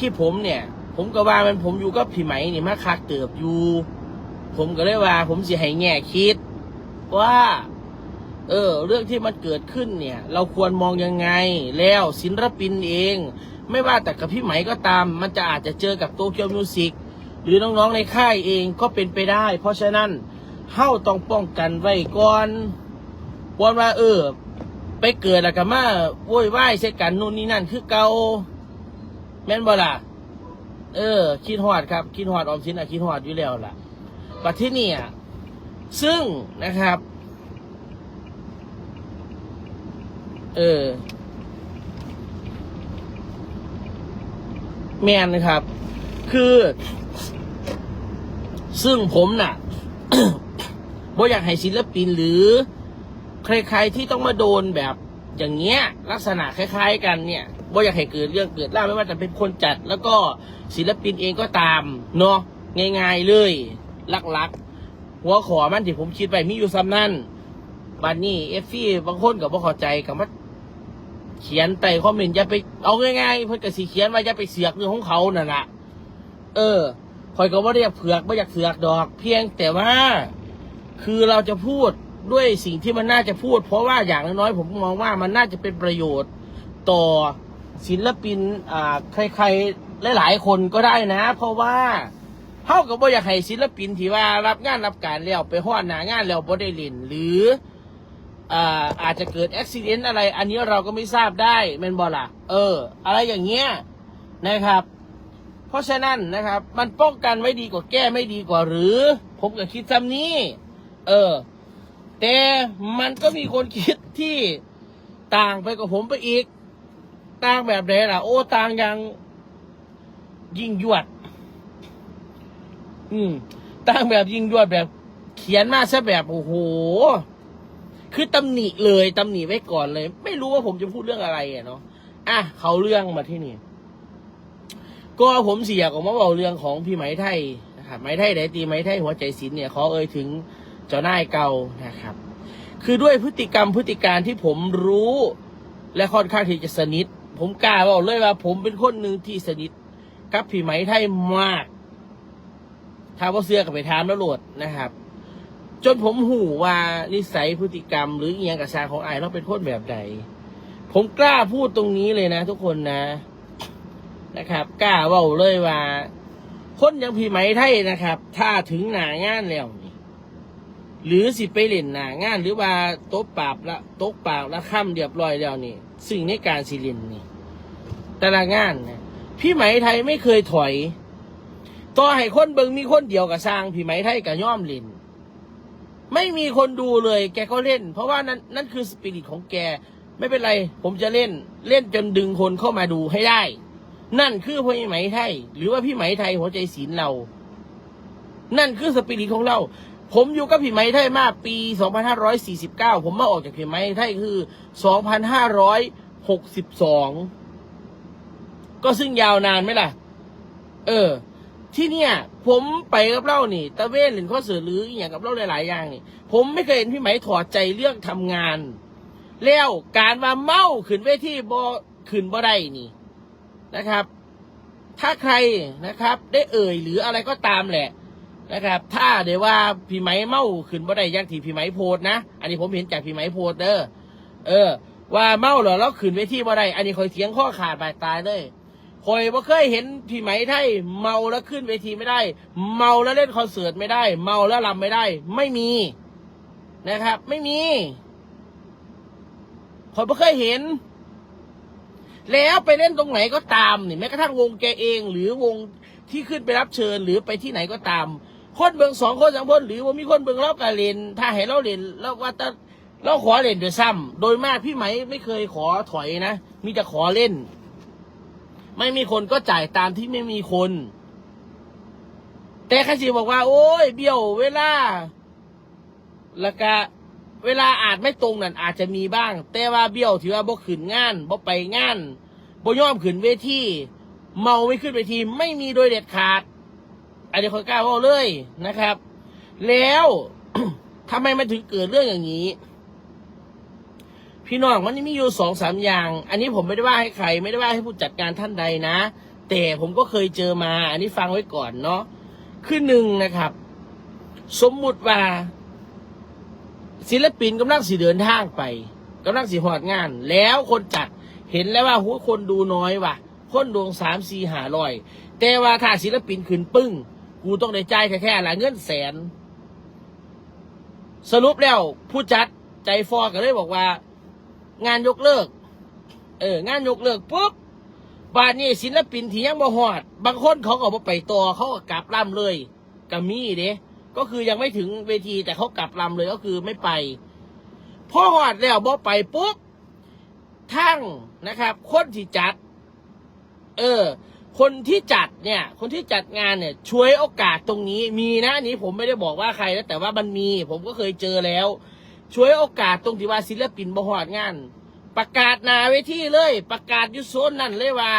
คลิปผมเนี่ย ผมก็ว่ามันผมอยู่กับพี่ไหมนี่มาคักเติบอยู่ ผมก็เลยว่า ผมสิให้แง่คิด ว่า เออ เรื่องที่มันเกิดขึ้นเนี่ย เราควรมองยังไงแล้วศิลปินเอง ไม่ว่าแต่กับพี่ไหมก็ตาม มันจะอาจจะเจอกับโตเกียวมิวสิกหรือน้องๆในค่ายเองก็เป็นไปได้ เพราะฉะนั้นเฮ้าต้องป้องกันไว้ก่อนวันว่าเออ ไปเกิดแล้วก็มาโวยวายใส่กันนู่นนี่นั่นคือเก่า แม่นบ่ล่ะ เออ คิดฮอดครับ คิดฮอดออมสินอะคิดฮอดอยู่แล้วล่ะปัจที่นี่อะซึ่งนะครับ เออ แมนนะครับ คือ ซึ่งผมน่ะบ่อยากให้ศิลปินหรือ ใครๆที่ต้องมาโดนแบบอย่างเงี้ย ลักษณะคล้าย ๆ กันเนี่ย บ่าอยากให้เกิดเรื่องเกิดเล่าไม่ว่าจะเป็นคนจัด แล้วก็ศิลปินเองก็ตามเนาะง่ายๆเลยลักๆ หัวขอมันที่ผมคิดไปมีอยู่ซ้ำนั่นบัดนี้เอฟฟี่บางคนกับบ่เข้าใจกับว่าเขียนไปคอมเมนต์อย่าไปเอาง่ายๆเพื่อนกับสีเขียนว่าอย่าไปเสือกเรื่องของเขานั่นแหละเออคอยก็ว่าได้อยากเผือกไม่อยากเสือกดอก เพียงแต่ว่า คือเราจะพูดด้วยสิ่งที่มันน่าจะพูด เพราะว่าอย่างน้อยๆผมมองว่ามันน่าจะเป็นประโยชน์ต่อ ศิลปินอ่าใครๆหลายๆคนก็ได้นะ เพราะว่าเท่ากับว่าอยากให้ศิลปินที่ว่ารับงานรับการแล้วไปห้อนหนางานแล้วบ่ได้เล่นหรืออ่าอาจจะเกิดอุบิเหตุอะไร อันนี้เราก็ไม่ทราบได้แมนบอล่ะ เออ อะไรอย่างเงี้ยนะครับ เพราะฉะนั้นนะครับ มันป้องกันไว้ดีกว่าแก้ไม่ดีกว่าหรือ ผมก็คิดซ้ำนี้ เออ แต่มันก็มีคนคิดที่ต่างไปกับผมไปอีก ต่างแบบไหนล่ะ โอ้ต่างอย่างยิ่งยวด อืมต่างแบบยิ่งยวดแบบ เขียนมาซะแบบโอ้โห คือตำหนิเลยตำหนิไว้ก่อนเลย ไม่รู้ว่าผมจะพูดเรื่องอะไรอะเนาะอะเขาเรื่องมาที่นี่ก็ผมเสียของมาบอกเรื่องของพี่ไหมไทยนะครับไหมไทยไหนตีไหมไทยหัวใจศิลป์เนี่ยขอเอ่ยถึงเจ้านายเก่านะครับ คือด้วยพฤติกรรมพฤติการที่ผมรู้และค่อนข้างที่จะสนิท ผมกล้าบอกเลยว่า ผมเป็นคนหนึ่งที่สนิทกับพี่ไหมไทยมากถ้าว่าเสื้อกับไปทามแล้วโหลดนะครับ จนผมหูว่านิสัยพฤติกรรม หรืออหย่างกระชาของไอ้เราเป็นคนแบบใด ผมกล้าพูดตรงนี้เลยนะ ทุกคนนะนะครับ กล้าว่าเลยว่า คนอย่างพี่ไหมไทยนะครับ ถ้าถึงหนางานแล้วนี่หรือสิไปเล่นหนางานหรือว่าโต๊ะปราบละโต๊ะปรากละค่ำเรียบร้อยแล้วนี่สิ่งในการสิเลินนี่ แต่ละงานนะพี่ไหมไทยไม่เคยถอย ต่อให้คนเบิงมีคนเดียวกับสร้างพี่ไหมไทยกับย่อมล่นไม่มีคนดูเลย แกก็เล่น เพราะว่านั่นนั่นคือสปิริตของแก ไม่เป็นไร ผมจะเล่นเล่นจนดึงคนเข้ามาดูให้ได้ นั่นคือพี่ไหมไทย หรือว่าพี่ไหมไทยหัวใจศีลเรา นั่นคือสปิริตของเรา ผมอยู่กับพี่ไหมไทยมาปี 2549 ผมมาออกจากพี่ไหมไทยคือ 2562 ก็ซึ่งยาวนานไหมล่ะ เออ ที่เนี่ย ผมไปกับเล่านี่ตะเวนหรือข้อเสือหรืออย่างกับเล่าหลาย ๆ อย่างนี่ ผมไม่เคยเห็นพี่ไหมถอดใจเรื่องทำงาน แล้วการมาเมาขึ้นเวทีบอขึ้นบ่ได้นี่นะครับ ถ้าใครนะครับ ได้เอ่ยหรืออะไรก็ตามแหละนะครับ ถ้าเดี๋ยวว่าพี่ไหมเมาขึ้นบ่ได้ยังที่พี่ไหมโพดนะอันนี้ผมเห็นจากพี่ไหมโพดเด้อเออ ว่าเมาเหรอแล้วขึ้นเวทีบ่ได้อันนี้คอยเสียงข้อขาดบาดตายเลย คอยบ่เคยเห็นพี่ไหมไทยเมาแล้วขึ้นเวทีไม่ได้ เมาแล้วเล่นคอนเสิร์ตไม่ได้ เมาแล้วรำไม่ได้ ไม่มีนะครับ ไม่มีคอยบ่เคยเห็น แล้วไปเล่นตรงไหนก็ตามนี่แม้กระทั่งวงแกเอง หรือวงที่ขึ้นไปรับเชิญหรือไปที่ไหนก็ตาม คนเบิงสองคนสามคนหรือว่ามีคนเบิงเรากาเลนถ้าให้เราเล่นแล้วว่าแต่เราขอเล่นโดวยซ้ำโดยมากพี่ไหมไม่เคยขอถอยนะ มีแต่ขอเล่น ไม่มีคนก็จ่ายตามที่ไม่มีคน แต่ข้าชีบอกว่า โอ้ยเบี้ยวเวลา แล้วก็เวลาอาจไม่ตรงนั่นอาจจะมีบ้าง แต่ว่าเบี้ยวถือว่าบ่ขึ้นงานบ่ไปงานบ่ยอมขึ้นเวทีเมาไม่ขึ้นเวทีไม่มีโดยเด็ดขาดอันนี้ขอกล้าบอกเลยนะครับ แล้วทำไมมันถึงเกิดเรื่องอย่างนี้ พี่น้องมันมีอยู่สองสามอย่าง อันนี้ผมไม่ได้ว่าให้ใคร ไม่ได้ว่าให้ผู้จัดการท่านใดนะ แต่ผมก็เคยเจอมา อันนี้ฟังไว้ก่อนเนาะคือหนึ่งนะครับ สมมุติว่า ศิลปินกำลังสีเดินทางไปกำลังสีหอดงาน แล้วคนจัดเห็นแล้วว่าหัวคนดูน้อยว่ะคนดวงสามสี่หาร้อย แต่ว่าถ้าศิลปินขึ้นปึ้ง กูต้องได้จ่ายแค่แค่ละเงินแสน สรุปแล้วผู้จัดใจฟอก็เลยบอกว่า งานยกเลิก เออ งานยกเลิกปุ๊บบานนี้ศิลปินที่ยังบ่ฮอด บางคนเขาก็บ่ไปต่อเขาก็กลับล่ำเลยกัมีเด้ก็คือยังไม่ถึงเวทีแต่เขากลับลำเลยก็คือไม่ไปพอฮอดแล้วบ่ไปปุ๊บทั้งนะครับ คนที่จัด เออ คนที่จัดเนี่ย คนที่จัดงานเนี่ย ช่วยโอกาสตรงนี้มีนะนนี้ผมไม่ได้บอกว่าใครนะแต่ว่ามันมี ผมก็เคยเจอแล้ว ช่วยโอกาสตรงที่ว่าศิลปินบ่ฮอดงาน ประกาศนาเวทีเลย ประกาศยุโซนนั่นเลยว่า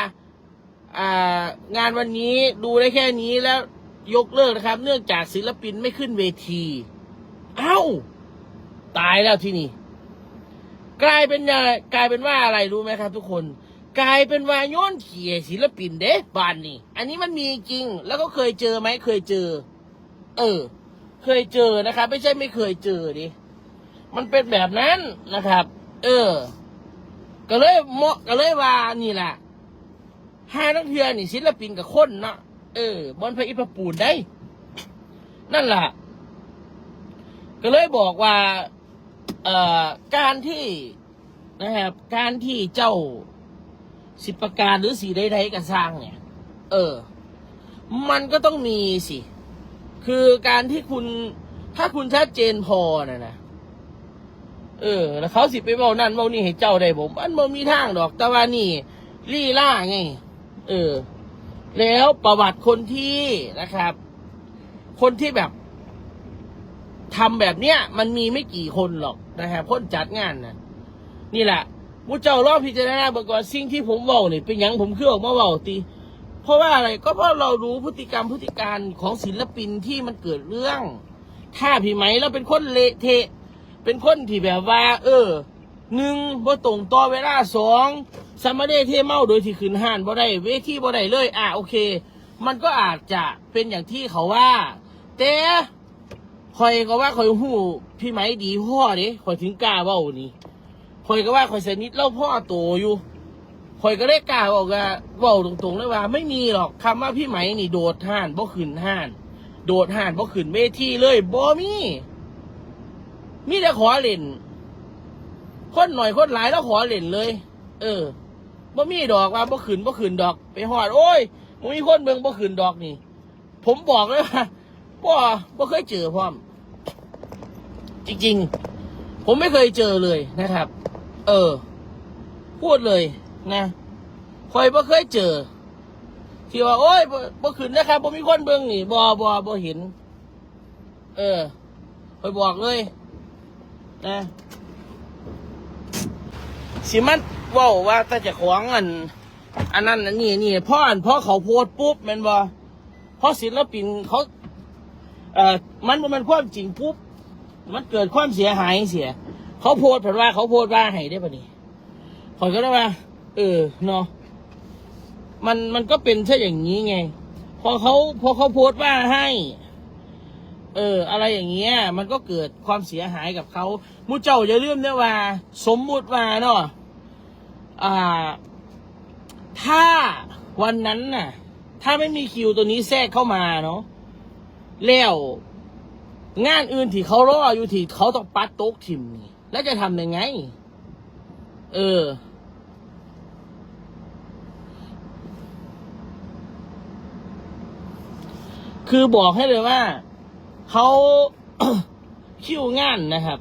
อ่างานวันนี้ดูได้แค่นี้แล้วยกเลิกนะครับ เนื่องจากศิลปินไม่ขึ้นเวที เอ้า ตายแล้วที่นี่ กลายเป็นยังกลายเป็นว่าอะไรรู้ไหมครับ ทุกคน กลายเป็นว่าโย้อนเขี่ยศิลปินเด้บานนี่ อันนี้มันมีจริง แล้วก็เคยเจอไหมเคยเจอ เออ เคยเจอนะครับ ไม่ใช่ไม่เคยเจอดิ มันเป็นแบบนั้นนะครับ เออ ก็เลยเหมาะก็เลยว่านี่แหละห้านักเทือนี่ศิลปินกับคนเนาะเออบอลพระอิปปูนได้ นั่นแหละก็เลยบอกว่า เอ่อการที่นะครับ การที่เจ้าสิบประการหรือสีใดๆกันสร้างเนี่ย เออ มันก็ต้องมีสิ คือการที่คุณถ้าคุณชัดเจนพอนะนะ เออ แล้วเขาสิไปเบานั่นเบานี่ให้เจ้าได้ผมอันบ่มีทางดอกแต่ว่านี่ลี่ล่าไง เออ แล้วประวัติคนที่นะครับ คนที่แบบทำแบบเนี้ย มันมีไม่กี่คนหรอกนะครับคนจัดงานนะนี่แหละมูเจ้ารอบพิจารณาบอกก่อนสิ่งที่ผมเว้าเนี่ยเป็นยังผมคือออกมาเว้าตีเพราะว่าอะไรก็เพราะเรารู้พฤติกรรมพฤติการของศิลปินที่มันเกิดเรื่อง ถ้าพี่ไหมเราเป็นคนเละเทะ เป็นคนที่แบบว่า เออหนึ่งบ่ตรงต่อเวลาสองสามเดเทเมาโดยที่ขืนห้านบ่ได้เวทีบ่ได้เลย อะโอเค มันก็อาจจะเป็นอย่างที่เขาว่า แต่คอยก็ว่าคอยหูพี่ไหมดีพ่อเด้คอยถึงกล้าเว้านี่คอยก็ว่าคอยสนิทเล่าพ่อโตอยู่คอยก็ได้กล้าบอกว่าเว้าตรงๆเลยว่า ไม่มีหรอกคำว่าพี่ไหมนี่โดดห้านบ่ขืนห้าน โดดห้านบ่ขืนเวทีเลยบ่มี มีแต่ขอเล่น คนหน่อยคนหลายแล้วขอเล่นเลย เออบ่มีดอกว่าบ่ขืนบ่ขืนดอก ไปหอด โอ้ยมึมีคนเบิ่งบ่ขืนดอกนี่ ผมบอกเลยว่าบ่บ่เคยเจอพร้อม จริง ๆ ผมไม่เคยเจอเลยนะครับ เออ พูดเลยนะคอยบ่เคยเจอที่ว่าโอ้ยบ่บ่ขืนนะครับบ่มีคนเบิ่งนี่บ่บ่บ่เห็น เออคอยบอกเลย นะสิมันว่าว่าแต่จะขวางอัน อันนั้นอันนี้นี่พ่ออันพ่อเขาโพสปุ๊บมันบ่เพราะศิลปินเขา เอ่อมันมันความจริงปุ๊บมันเกิดความเสียหายเสีย เขาโพสต์แผนว่าเขาโพสว่าให้ได้ปะนี่ขอยก็ได้ว่า เออเนาะมันมันก็เป็นใช่อย่างนี้ไง พอเขาพอเขาโพสต์ว่าให้ เออ อะไรอย่างเงี้ย มันก็เกิดความเสียหายกับเขามูเจ้าอย่าลืมนะว่า สมมุติว่าเนาะอ่า ถ้าวันนั้นน่ะ ถ้าไม่มีคิวตัวนี้แทรกเข้ามาเนาะแล้วงานอื่นที่เขารออยู่ที่เขาต้องปัดโต๊ะทิมนี่แล้วจะทำยังไง เออ คือบอกให้เลยว่า เขาคิวงานนะครับ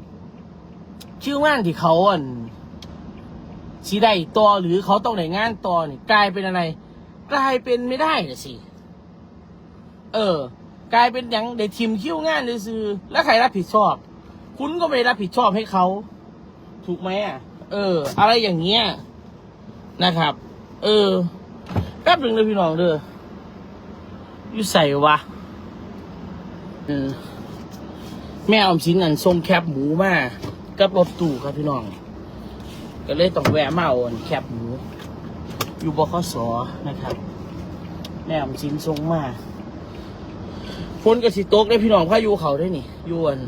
คิวงานที่เขาอ่นสีได้ต่อหรือเขาต้องได้งานต่อนี่กลายเป็นอะไร กลายเป็นไม่ได้นะสิ เออ กลายเป็นอย่างได้ทีมคิวงานเลยซื้อแล้วใครรับผิดชอบ คุณก็ไม่รับผิดชอบให้เขาถูกไหมอะ เออ อะไรอย่างเงี้ยนะครับ เออแป๊บหนึ่งเลยพี่น้องเด้ออยู่ใส่วะ แม่ออมสินอันทรงแคบหมูมากับรถตู้ครับพี่น้อง ก็เลยต้องแวะมาอาอันแคบหมู อยู่บคสนะครับ แม่ผมสินทรงมาฝนกับสิตกได้พี่น้องพายุเขาได้นี่ยวน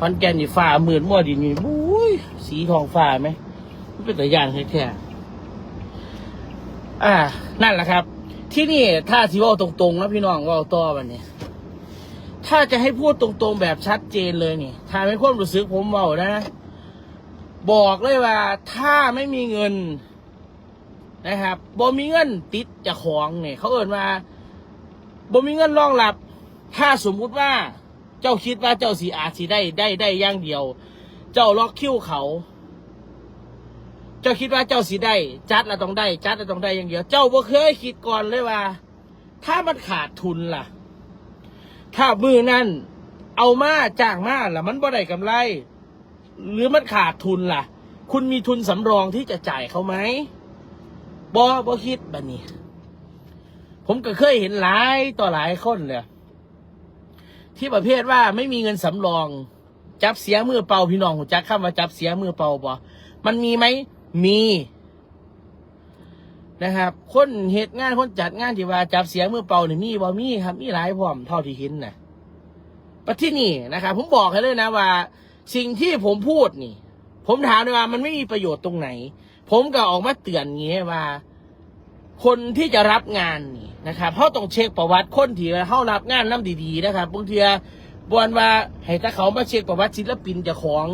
ฟันแกนนี่ฟ้าหมื่นมั่วดินนี่บุ้ยสีทองฟ้าไหมมันเป็นตัวอย่างแท้ๆอ่า นั่นแหละครับ ที่นี่ถ้าสิว่าตรงๆนะพี่น้องว่าต่อวันนี้ ถ้าจะให้พูดตรงๆแบบชัดเจนเลยนี่ถ้าไม่ความรู้สึกผมเบานะ บอกเลยว่าถ้าไม่มีเงินนะครับบ่มีเงินติดจะของเนี่ยเขาเอ่นว่าบ่มีเงินรองรับ ถ้าสมมุติว่าเจ้าคิดว่าเจ้าสีอาสีได้ได้ได้อย่างเดียว เจ้าล็อกคิวเขา เจ้าคิดว่าเจ้าสีได้ จัดแล้วต้องได้ จัดแล้วต้องได้อย่างเดียว เจ้าบ่เคยคิดก่อนเลยว่า ถ้ามันขาดทุนล่ะ ถ้ามือนั่น เอามาจ้างมาแล้วมันบ่ได้กำไร หรือมันขาดทุนล่ะ คุณมีทุนสำรองที่จะจ่ายเขาไหมบอบอคิดแบบนี้ ผมก็เคยเห็นหลายต่อหลายคนเลยที่ประเภทว่าไม่มีเงินสำรอง จับเสียมือเปล่าพี่น้องหูจักคำว่าจับเสียมือเปล่าบอมันมีไหมมี นะครับ คนเหตุงานคนจัดงานที่ว่าจับเสียงมือเป่านี่มีบ่มีครับมีหลายพร้อมเท่าที่เห็นนะประที่นี่นะครับ ผมบอกให้เลยนะว่า สิ่งที่ผมพูดนี่ ผมถามเลยว่ามันไม่มีประโยชน์ตรงไหน ผมก็ออกมาเตือนงี้ว่า คนที่จะรับงานนี่นะครับเขาต้องเช็คประวัติคนที่เขารับงานน้ำดีๆนะครับบางทีบวนว่าให้ถ้าเขามาเช็คประวัติศิลปินจ้าของ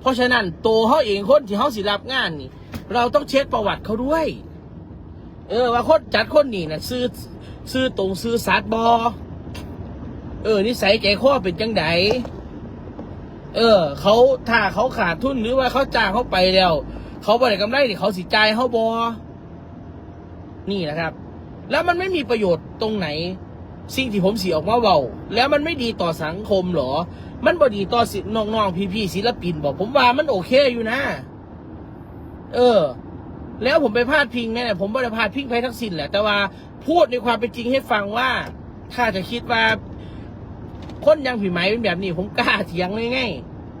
เพราะฉะนั้นตัวเขาเองคนที่เขาสิรับงานนี่ เราต้องเช็คประวัติเขาด้วย เออ ว่าคนจัดคนนี่นะซื้อซื้อตรงซื้อสัตว์บอเออนิสัยใจคอเป็นจังไดเออ เขาถ้าเขาขาดทุนหรือว่าเขาจ้างเขาไปแล้ว เขาบ่ได้กำไรนี่เขาสิจ่ายเขาบอนี่นะครับ แล้วมันไม่มีประโยชน์ตรงไหน สิ่งที่ผมสีออกมาเบาแล้วมันไม่ดีต่อสังคมหรอ มันบ่ดีต่อสิน้องๆพี่ๆศิลปินบอกผมว่ามันโอเคอยู่นะ เออ แล้วผมไปพาดพิงเนี่ยผมไม่ได้พาดพิงไปทั้งสิ้นแหละ แต่ว่าพูดในความเป็นจริงให้ฟังว่า ถ้าจะคิดว่า คนยังผีไหมเป็นแบบนี้ ผมกล้าเถียงง่าย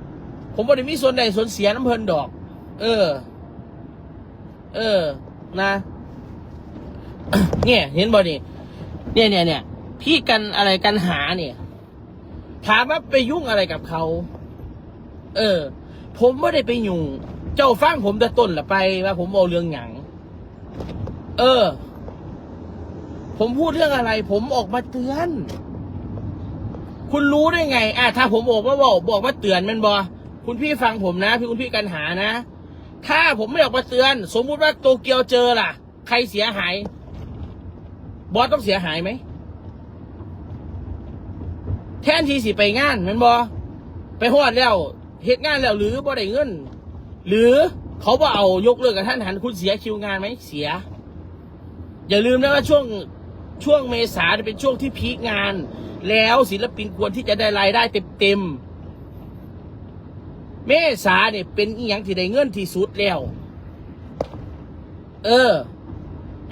ๆผมไม่ได้มีส่วนใดส่วนเสียน้ำเพลินดอก เออ เออ นะ เนี่ย เห็นบ่นี่เนี่ยเนี่ยเนี่ยพี่กันอะไรกันหาเนี่ย ถามว่าไปยุ่งอะไรกับเขา เออ ผมไม่ได้ไปยุ่ง เจ้าฟังผมแต่ต้นละไปว่าผมเอาเรื่องหยังเออ ผมพูดเรื่องอะไร ผมออกมาเตือน คุณรู้ได้ไง อะถ้าผมบอกว่าบอกบอกว่าเตือนมันบอคุณพี่ฟังผมนะ พี่คุณพี่กันหานะ ถ้าผมไม่ออกมาเตือน สมมุติว่าโตเกียวเจอล่ะ ใครเสียหาย บอสต้องเสียหายไหมแทนที่สิไปงานมันบอไปหอดแล้วเหตุงานแล้วหรือบ่ได้เงิน หรือเขาบ่เอายกเลิกกับท่านหันคุณเสียคิวงานไหมเสีย อย่าลืมนะว่าช่วงช่วงเมษาเป็นช่วงที่พีคงาน แล้วศิลปินควรที่จะได้รายได้เต็มๆเมษาเนี่ยเป็นอีหยังที่ได้เงินที่สุดแล้ว เออ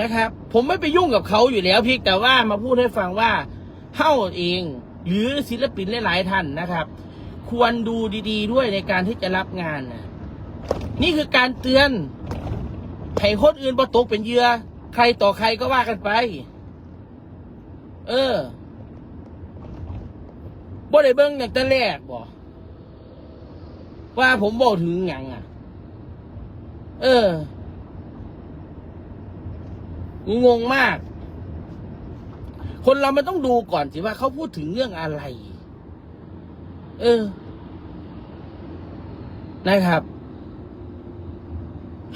นะครับ ผมไม่ไปยุ่งกับเขาอยู่แล้วพียงแต่ว่ามาพูดให้ฟังว่าเฮ้าเอง หรือศิลปินหลายๆท่านนะครับ ควรดูดี ๆ ด้วยในการที่จะรับงานนะ นี่คือการเตือนให้คนอื่นประตกเป็นเหยื่อใครต่อใครก็ว่ากันไป เออบ่ได้เบิ่งอย่างแต่แรกบ่ว่าผมบอกถึงหยังอะ เออ งงมาก คนเรามันต้องดูก่อนสิว่าเขาพูดถึงเรื่องอะไร เออ นะครับ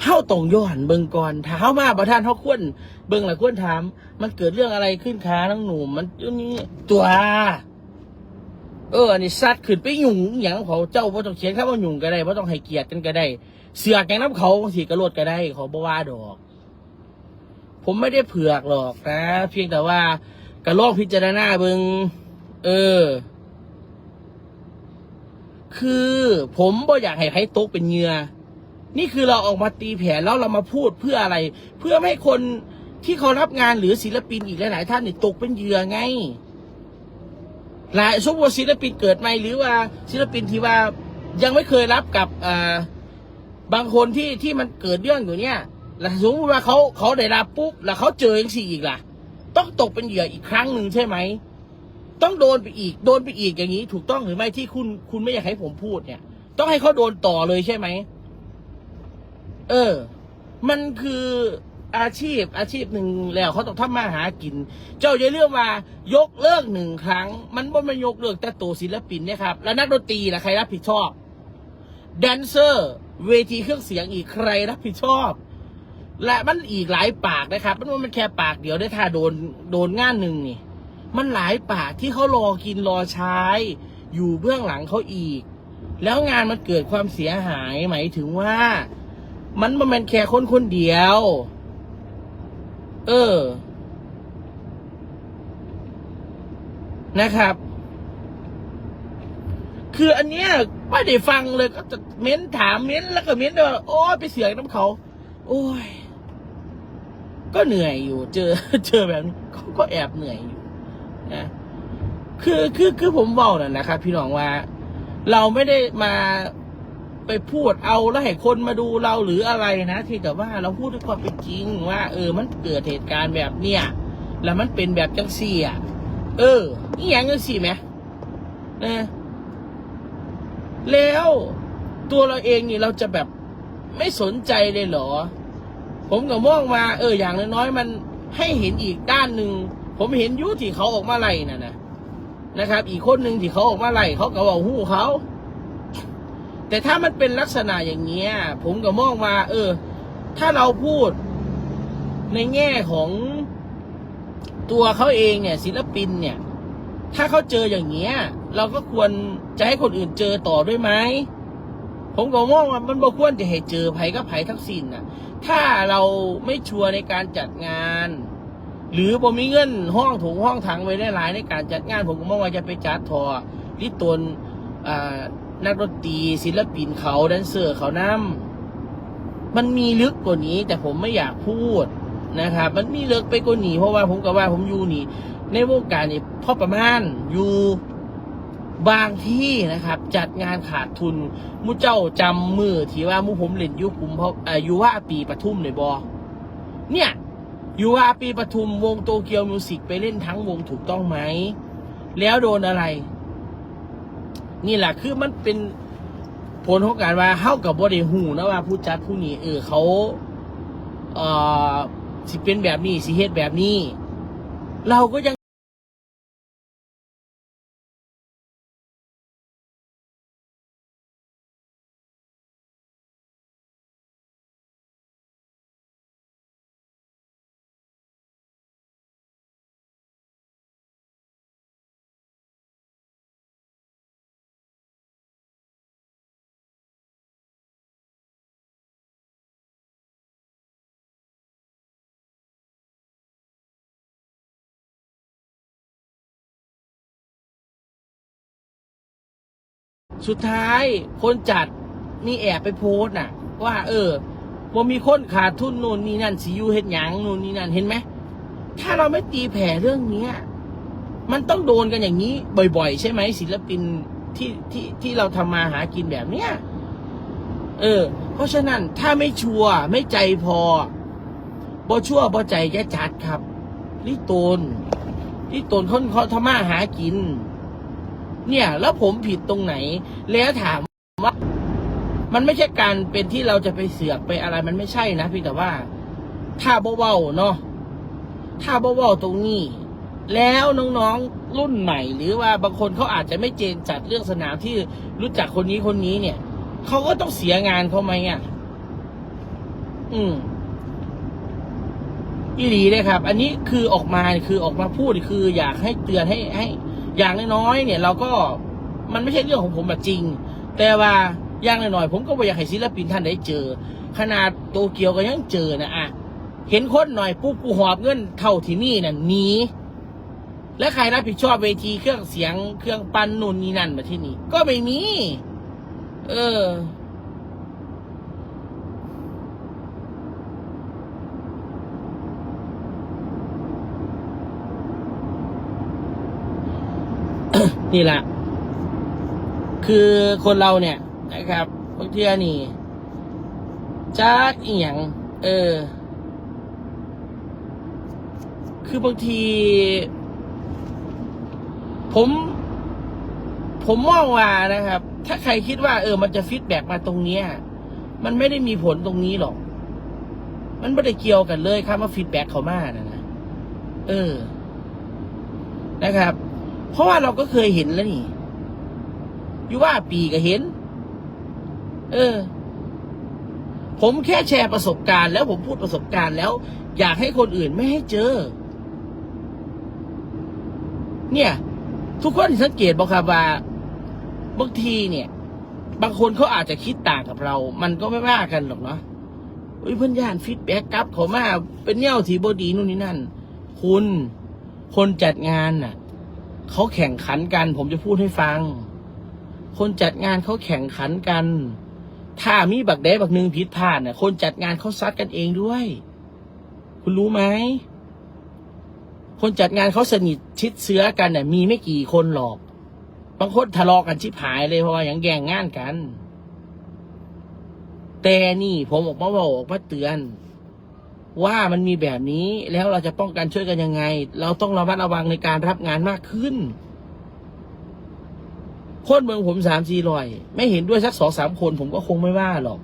เฮาต้องย้อนเบิ่งก่อนถ้าเฮามาบ่ท่านเฮาควรเบิ่งและควรถาม มันเกิดเรื่องอะไรขึ้นค้าน้องหนุ่มมันอยู่นี่ตัว เอออันนี้ซัดขึ้นไปหยุ่งอหย่างของเขาเจ้าบ่ต้องเขียนคำว่าหยุ่งก็ได้บ่ต้องให้เกียรติกันก็ได้ เสือกแกงน้ำเขาสิกระโดดก็ได้เขาบ่ว่าดอก ผมไม่ได้เผือกหรอกนะ เพียงแต่ว่ากระลอกพิจารณาเบิงเออ คือผมบ่อยากให้ใครตกเป็นเหยื่อ นี่คือเราออกมาตีแผนแล้วเรามาพูดเพื่ออะไร เพื่อไม่ให้คนที่เขารับงานหรือศิลปินอีกหลายๆท่านเนี่ยตกเป็นเหยื่อไงหลายสมมติว่าศิลปินเกิดใหม่หรือว่าศิลปินที่ว่ายังไม่เคยรับกับอ่าบางคนที่ที่มันเกิดเรื่องอยู่เนี่ยแล้วสมมติว่าเขาเขาได้รับปุ๊บแล้วเขาเจออย่างสี่อีกล่ะ ต้องตกเป็นเหยื่ออีกครั้งหนึ่งใช่ไหมต้องโดนไปอีกโดนไปอีกอย่างนี้ ถูกต้องหรือไม่ที่คุณคุณไม่อยากให้ผมพูดเนี่ย ต้องให้เขาโดนต่อเลยใช่ไหม เออ มันคืออาชีพอาชีพหนึ่งแล้วเขาต้องทำมาหากิน เจ้าอย่าเรื่องว่ายกเลิกหนึ่งครั้ง มันบ่มายกเลิกแต่ตัวศิลปินเนี่ยครับ แล้วนักดนตรีล่ะใครรับผิดชอบแดนเซอร์เวทีเครื่องเสียงอีกใครรับผิดชอบ และมันอีกหลายปากนะครับ มันว่ามันแค่ปากเดียวได้ถ้าโดนโดนงานหนึ่งนี่ มันหลายปากที่เขารอกินรอใช้ อยู่เบื้องหลังเขาอีก แล้วงานมันเกิดความเสียหายหมายถึงว่า มันมันเป็นแค่คนคนเดียว เออ นะครับ คืออันเนี้ยไม่ได้ฟังเลยก็จะเม้นถามเม้นแล้วก็เม้นว่าโอ้ไปเสียงน้ำเขา โอ้ย ก็เหนื่อยอยู่ เจอ เจอแบบนี้ก็ก็แอบเหนื่อยอยู่นะคือคือคือผมบอกน่ะนะครับ พี่น้องว่า เราไม่ได้มา ไปพูดเอาแล้วให้คนมาดูเราหรืออะไรนะที่แต่ว่าเราพูดด้วยความเป็นจริงว่า เออ มันเกิดเหตุการณ์แบบเนี้ยแล้วมันเป็นแบบจังสี่อะเออนี่ย่างจังสี่ไหมนะแล้วตัวเราเองนี่เราจะแบบไม่สนใจเลยเหรอ ผมก็มองมา เออ อย่างน้อยๆมันให้เห็นอีกด้านหนึ่งผมเห็นยุที่เขาออกมาไล่น่ะนะนะครับ อีกคนหนึ่งที่เขาออกมาไล่เขาก็บอกหู้เขา แต่ถ้ามันเป็นลักษณะอย่างเงี้ย ผมก็มองมาเออ ถ้าเราพูดในแง่ของตัวเขาเองเนี่ย ศิลปินเนี่ย ถ้าเขาเจออย่างเงี้ย เราก็ควรจะให้คนอื่นเจอต่อด้วยไหมผมก็มองว่ามันบ่ควรจะให้เจอภัยก็ภัยทั้งสิ้นน่ะถ้าเราไม่ชัวร์ในการจัดงาน หรือผมมีเงินห้องถุงห้องถังไว้ได้หลายในการจัดงาน ผมก็มองว่าจะไปจัดทอลิตนอ่า นักดนตรีศิลปินเขาแดนเซอร์เขานำมันมีลึกกว่านี้ แต่ผมไม่อยากพูดนะครับมันมีลึกไปกว่านี้เพราะว่าผมก็ว่าผมอยู่นี่ ในวงการนี่พอประมาณอยู่บางที่นะครับ จัดงานขาดทุนมูเจ้าจำมือที่ว่ามูผมเล่นยุคุมเพราะอายุว่าปีปทุมเลยบอเนี่ยอยู่ว่าปีปทุมวงโตเกียวมิวสิกไปเล่นทั้งวงถูกต้องไหม แล้วโดนอะไร นี่แหละคือมันเป็นผลของการว่าเฮ้ากับบริหูนะว่าผู้จัดผู้นี้เออเขาเอ่อสิเป็นแบบนี้สิเฮ็ดแบบนี้ เราก็ยัง สุดท้ายคนจัดมีแอบไปโพสต์น่ะ ว่า เออว่ามีคนขาดทุนนู่นนี่นั่นสิอยูเห็ดหยังนู่นนี่นั่นเห็นไหมถ้าเราไม่ตีแผ่เรื่องเนี้ย มันต้องโดนกันอย่างนี้ บ่อยๆ ใช่ไหมศิลปินที่ที่ที่เราทำมาหากินแบบเนี้ยเออ เพราะฉะนั้นถ้าไม่ชัวร์ไม่ใจพอบ่ชั่วบ่ใจจะจัดครับลิโตนลิโตนคนเขาทำมาหากิน เนี่ย แล้วผมผิดตรงไหน แล้วถามว่า มันไม่ใช่การเป็นที่เราจะไปเสือกไปอะไรมันไม่ใช่นะพี่แต่ว่า ถ้าเบาๆเนาะถ้าเบาๆตรงนี้ แล้วน้องๆรุ่นใหม่ หรือว่าบางคนเขาอาจจะไม่เจนจัดเรื่องสนามที่รู้จักคนนี้คนนี้เนี่ยเขาก็ต้องเสียงานเขาไหมอะอืมอีหลีเลยครับ อันนี้คือออกมาคือออกมาพูดคืออยากให้เตือนให้ให้ อย่างน้อยๆเนี่ย เราก็มันไม่ใช่เรื่องของผมแบบจริง แต่ว่าอย่างน้อยๆผมก็อยากให้ศิลปินท่านได้เจอ ขนาดโตเกียวก็ยังเจอนะอะเห็นคนหน่อยปุ๊บกูหอบเงินเท่าที่มีน่ะหนีและใครรับผิดชอบเวทีเครื่องเสียงเครื่องปั้นนู่นนี่นั่นมาที่นี่ก็ไม่มี เออ นี่แหละ คือคนเราเนี่ยนะครับบางทีนี่จักอีหยังเออ คือบางที ผม ผมมองว่านะครับ ถ้าใครคิดว่า เออ มันจะฟีดแบ็มาตรงเนี้ย มันไม่ได้มีผลตรงนี้หรอก มันไม่ได้เกี่ยวกันเลยครับว่าฟีดแบ็กเขามานะนะเออ นะครับ เพราะว่าเราก็เคยเห็นแล้วนี่อยู่ว่าปีก็เห็น เออ ผมแค่แชร์ประสบการณ์แล้วผมพูดประสบการณ์แล้ว อยากให้คนอื่นไม่ให้เจอ เนี่ย ทุกคนสังเกตบอกครับว่าบางทีเนี่ย บางคนเขาอาจจะคิดต่างกับเรา มันก็ไม่ว่ากันหรอกเนาะเฮ้ยเพื่อนย่านฟีดแบ็กกลับเขามาเป็นแนวทีบดีนู่นนี่นั่น คุณ คนจัดงานน่ะ เขาแข่งขันกัน ผมจะพูดให้ฟัง คนจัดงานเขาแข่งขันกัน ถ้ามีบักแดบักหนึ่งผิดพลาดน่ะ คนจัดงานเขาซัดกันเองด้วย คุณรู้ไหมคนจัดงานเขาสนิทชิดเชื้อกันน่ะ มีไม่กี่คนหรอก บางคนทะเลาะกันชิบหายเลยเพราะว่าอย่างแย่งงานกัน แต่นี่ผมออกมาบอกออกมาเตือน ว่ามันมีแบบนี้แล้วเราจะป้องกันช่วยกันยังไง เราต้องระมัดระวังในการรับงานมากขึ้น คนเมืองผมสามสี่รอย ไม่เห็นด้วยสักสองสามคนผมก็คงไม่ว่าหรอก